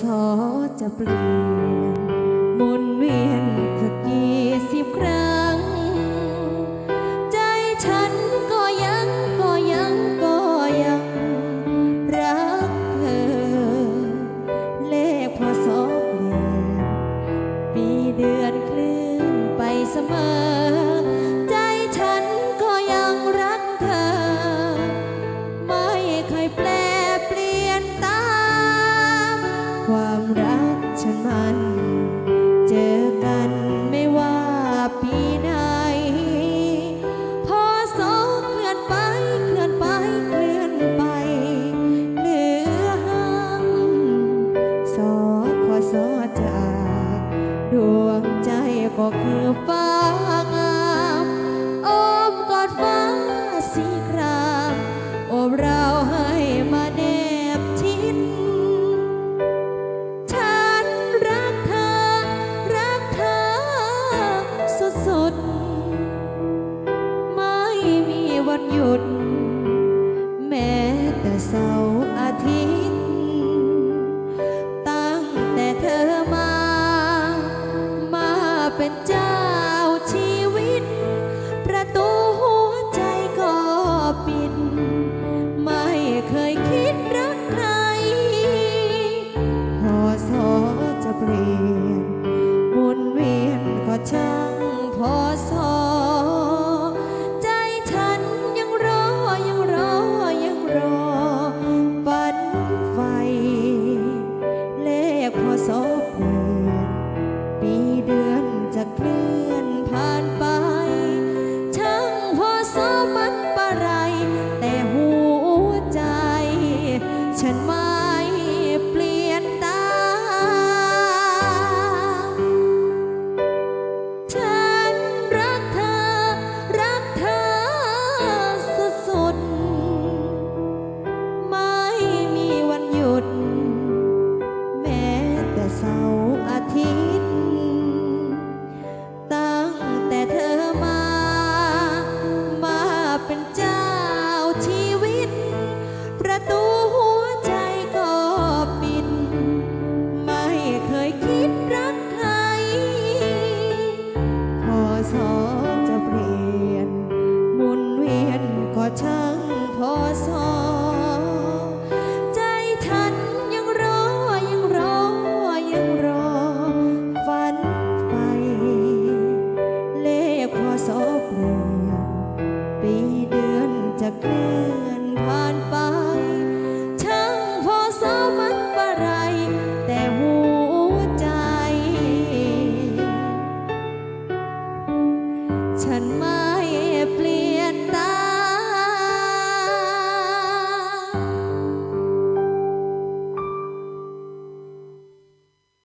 สอจะเปลี่ยน ดวงใจก็คือฟ้างามอมกอดฟ้าสีครามอบเราให้มาแนบทิดฉันรักเธอ รักเธอสุดๆ ไม่มีวันหยุด แม้แต่เสาร์อาทิตย์ 啊。 ประตูหัวใจก็ปิด ไม่เคยคิดรักใครพอสอจะเปลี่ยนหมุนเวียนก็ช่างพอสอใจฉันยังรอ ยังรอ ยังรอ ฝันไฟเลขพอสอเ